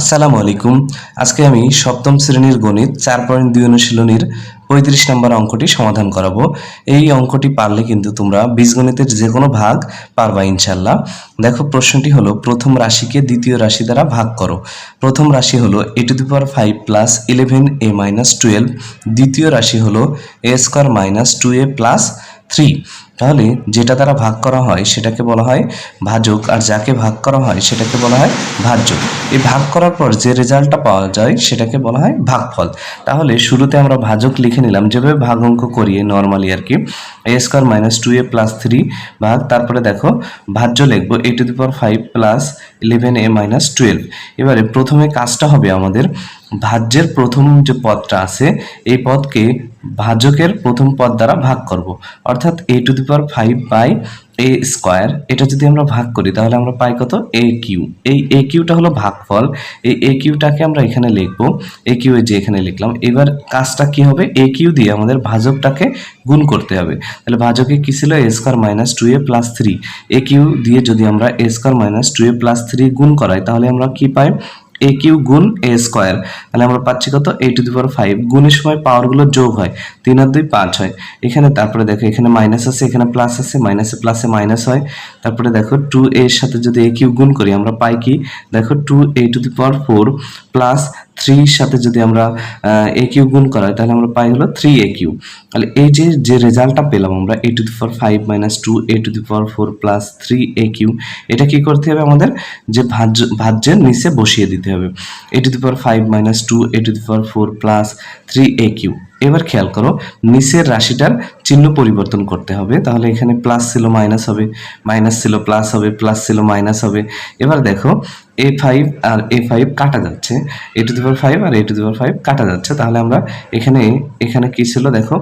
আসসালামু আলাইকুম। আজকে আমি সপ্তম শ্রেণির গণিত চার পয়েন্ট দুই অনুশীলনীর পঁয়ত্রিশ নম্বর অঙ্কটি সমাধান করাবো। এই অঙ্কটি পারলে কিন্তু তোমরা বীজগণিতের যে কোনো ভাগ পারবা ইনশাল্লাহ দেখো, প্রশ্নটি হলো, প্রথম রাশিকে দ্বিতীয় রাশি দ্বারা ভাগ করো। প্রথম রাশি হলো a to the power five plus eleven a minus twelve দ্বিতীয় রাশি হলো a square minus two a plus three তাহলে যেটা দ্বারা ভাগ করা হয় সেটাকে বলা হয় ভাজক, আর যাকে ভাগ করা হয় সেটাকে বলা হয় ভাজ্য এই ভাগ করার পর যে রেজাল্টটা পাওয়া যায় সেটাকে বলা হয় ভাগফল। তাহলে শুরুতে আমরা ভাজক লিখে নিলাম, যেভাবে ভাগ অঙ্ক করিয়ে নর্মালি আর কি। A square minus two a plus three ভাগ, তারপরে দেখো ভাজ্য লিখব a to the power five plus eleven a minus twelve এবারে প্রথমে কাজটা হবে আমাদের ভাজ্যের প্রথম যে পদটা আছে, এই পদকে ভাজকের প্রথম পদ দ্বারা ভাগ করব। অর্থাৎ a to the power five by a square, এটা যদি আমরা ভাগ করি, তাহলে আমরা পাই কত? A cube. এই এ কিউটা হলো ভাগফল। এই এ কিউটাকে আমরা এখানে লিখব। এ কিউ যে এখানে লিখলাম। এবার কাজটা কি হবে? এ কিউ দিয়ে আমাদের ভাজকটাকে গুণ করতে হবে। তাহলে ভাজকে কি ছিল? A square minus two a plus three. A cube দিয়ে যদি আমরা a square minus two a plus three গুণ করাই, তাহলে আমরা কি পাই? এ কিউ গুণ এ স্কোয়ার তাহলে আমরা পাচ্ছি কত? এ টু দি পাওয়ার ফাইভ গুণের সময় পাওয়ারগুলো যোগ হয়, তিন আর দুই পাঁচ হয়। এখানে তারপরে দেখো, এখানে মাইনাস আছে, এখানে প্লাস আছে মাইনাসে প্লাসে মাইনাস হয়। তারপরে দেখো টু এর সাথে যদি এ কিউ গুণ করি, আমরা পাই কি? দেখো two a to the power four plus থ্রির সাথে যদি আমরা এ কিউ গুণ করাই, তাহলে আমরা পাই হলো থ্রি এ কিউ তাহলে এই যে যে রেজাল্টটা পেলাম আমরা a to the power five minus two a to the power four plus three a cube এটা কি করতে হবে আমাদের? যে ভাজ্য, ভাজ্যের নিচে বসিয়ে দিতে হবে। A to the power five minus two a to the power four plus three a cube এবার খেয়াল করো, নিচের রাশিটার চিহ্ন পরিবর্তন করতে হবে। তাহলে এখানে প্লাস ছিল মাইনাস হবে মাইনাস ছিল প্লাস হবে প্লাস ছিল মাইনাস হবে। এবার দেখো এ ফাইভ আর এ ফাইভ কাটা যাচ্ছে। এ টু দি ফাইভ আর এ টু দি ফাইভ কাটা যাচ্ছে। তাহলে আমরা এখানে এখানে কী ছিল দেখো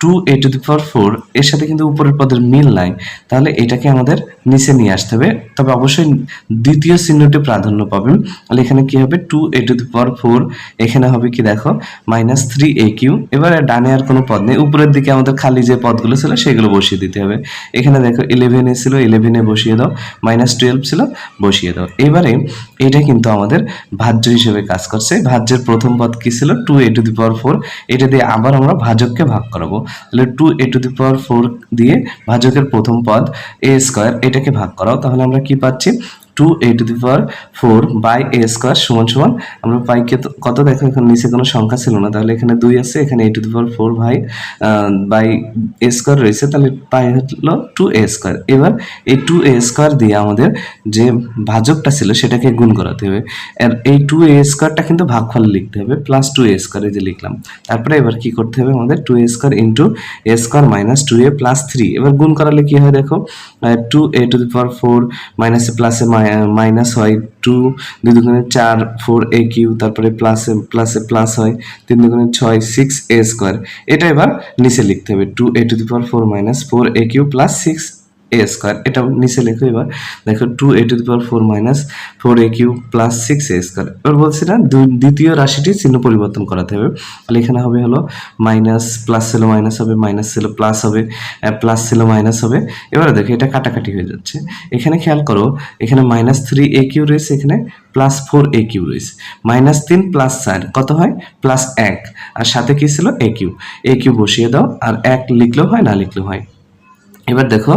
two a to the power four এর সাথে কিন্তু উপরের পদের মিল নাই। তাহলে এটাকে আমাদের নিচে নিয়ে আসতে হবে। তবে অবশ্যই দ্বিতীয় চিহ্নটি প্রাধান্য পাবেন। তাহলে এখানে কি হবে? Two a to the power four এখানে হবে কি দেখো? মাইনাস থ্রি এ কিউ এবারে ডানে আর কোনো পদ নেই। উপরের দিকে আমাদের খালি যে পদগুলো ছিল, সেগুলো বসিয়ে দিতে হবে। এখানে দেখো ইলেভেনে ছিল ইলেভেনে বসিয়ে দাও। মাইনাস টুয়েলভ ছিল, বসিয়ে দাও। এবারে এটা কিন্তু আমাদের ভাজ্য হিসেবে কাজ করছে। ভাজ্যের প্রথম পদ কি ছিল? Two a to the power four এটা দিয়ে আবার আমরা ভাজককে ভাগ করাবো। তাহলে two a to the power four দিয়ে ভাজকের প্রথম পদ এ স্কোয়ার এটাকে ভাগ করাও। তাহলে আমরা কি পাচ্ছি? Two a to the power four by a square সমান সমান আমরা পাই কে- কত দেখো এখানে নিচে কোনো সংখ্যা ছিল না, তাহলে এখানে দুই আছে, এখানে a to the power four by by a square রয়েছে, তাহলে পাই হলো টু এ স্কোয়ার এবার এই টু এ স্কোয়ার দিয়ে আমাদের যে ভাজকটা ছিল সেটাকে গুণ করাতে হবে। আর এই টু এ স্কোয়ারটা কিন্তু ভাগফলে লিখতে হবে প্লাস টু এ স্কোয়ার যে লিখলাম। তারপরে এবার কি করতে হবে আমাদের? Two a square into a square minus two a plus three এবার গুণ করালে কি হয় দেখো? Two a to the power four মাইনাসে প্লাসে মাইনাস হয় টু দুই দুগুণে চার ফোর এ কিউ তারপরে প্লাসে প্লাসে প্লাস হয়, তিন দুগুণে ছয় সিক্স এ স্কোয়ার এটা এবার নিচে লিখতে হবে two a to the power four minus four a cube plus six a square এটা নিচে লেখো এবার। দেখো two a to the power four minus four a cube plus six a square এবার বলছি না দ্বিতীয় রাশিটি চিহ্ন পরিবর্তন করাতে হবে। তাহলে এখানে হবে হলো মাইনাস প্লাস ছিল মাইনাস হবে মাইনাস ছিল প্লাস হবে প্লাস ছিল মাইনাস হবে। এবারে দেখো এটা কাটাকাটি হয়ে যাচ্ছে। এখানে খেয়াল করো, এখানে মাইনাস থ্রি এ কিউ রয়েছে, এখানে প্লাস ফোর এ কিউ রয়েছে। মাইনাস তিন প্লাস চার, কত হয়? প্লাস এক। আর সাথে কি ছিল? এ কিউ এ কিউ বসিয়ে দাও, আর এক লিখলেও হয়, না লিখলেও হয়। এবার দেখো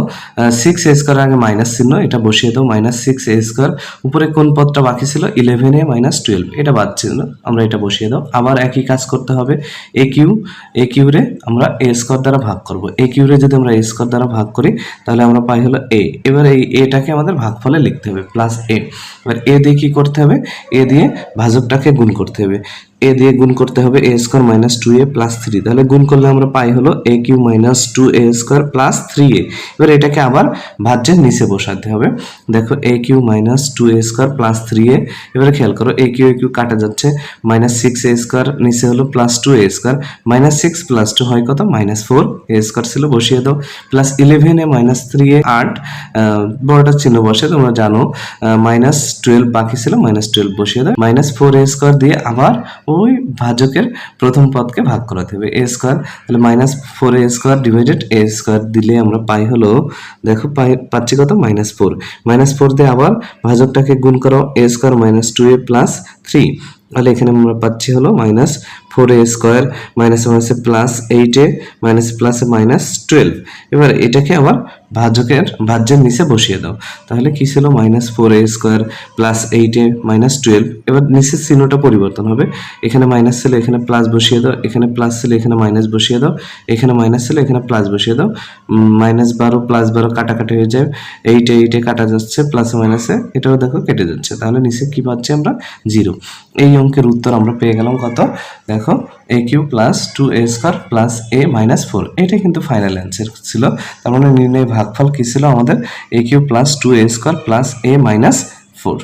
সিক্স এ স্কোয়ার আগে মাইনাস চিহ্ন, এটা বসিয়ে দাও মাইনাস সিক্স এ স্কোয়ার উপরে কোন পদটা বাকি ছিল? ইলেভেন এ মাইনাস টুয়েলভ এটা বাদ ছিল, আমরা এটা বসিয়ে দাও, আবার একই কাজ করতে হবে এ কিউ এ কিউরে আমরা এ স্কোয়ার দ্বারা ভাগ করব এ কিউরে যদি আমরা এ স্কোয়ার দ্বারা ভাগ করি, তাহলে আমরা পাই হলো এ এবার এই এটাকে আমাদের ভাগফলে লিখতে হবে প্লাস এ এবার এ দিয়ে কি করতে হবে? এ দিয়ে ভাজকটাকে গুণ করতে হবে এ দিয়ে গুণ করতে হবে a square minus two a plus three তাহলে গুণ করলে আমরা পাই হলো a cube minus two a square plus three a এবার এটাকে আবার ভাজ্যের নিচে বসাতে হবে। দেখো a cube minus two a square plus three a এবারে খেয়াল করো এ কিউ এ কিউ কাটা যাচ্ছে। মাইনাস সিক্স এ স্কোয়ার নিচে হলো plus two a square minus six plus two হয় কত? মাইনাস ফোর এ স্কোয়ার ছিল, বসিয়ে দাও। Plus eleven a minus three a আট। বড়টার চিহ্ন বসে, তোমরা জানো। মাইনাস টুয়েলভ বাকি ছিল মাইনাস টুয়েলভ বসিয়ে দাও। মাইনাস ফোর এ স্কোয়ার দিয়ে আবার ওই ভাজকের প্রথম পদকে ভাগ করাতে হবে। এ স্কোয়ার তাহলে minus four a square divided a square দিলে আমরা পাই হলো, দেখো পাই পাচ্ছি কত? মাইনাস ফোর মাইনাস ফোর দিয়ে আবার ভাজকটাকে গুণ করো a square minus two a plus three তাহলে এখানে আমরা পাচ্ছি হলো minus four a square minus মাইনাসে প্লাস এইট এ মাইনাস প্লাসে মাইনাস টুয়েলভ এবার এটাকে আবার ভাজকের ভাজ্যের নিচে বসিয়ে দাও। তাহলে কি ছিল? Minus four a square plus eight a minus twelve এবার নিচের চিহ্নটা পরিবর্তন হবে। এখানে মাইনাস ছিল, এখানে প্লাস বসিয়ে দাও। এখানে প্লাস ছিল, এখানে মাইনাস বসিয়ে দাও। এখানে মাইনাস ছিল, এখানে প্লাস বসিয়ে দাও। মাইনাস বারো প্লাস বারো কাটাকাটি হয়ে যায়। এইটে এইটে কাটা যাচ্ছে প্লাসে মাইনাসে এটাও দেখো কেটে যাচ্ছে। তাহলে নিচে কি পাচ্ছি আমরা? জিরো এই অঙ্কের উত্তর আমরা পেয়ে গেলাম কত? দেখো a cube plus two a square plus a minus four এটা কিন্তু ফাইনাল অ্যান্সার ছিল। তার মানে নির্ণয় ভাগফল কি ছিল আমাদের? A cube plus two a square plus a minus four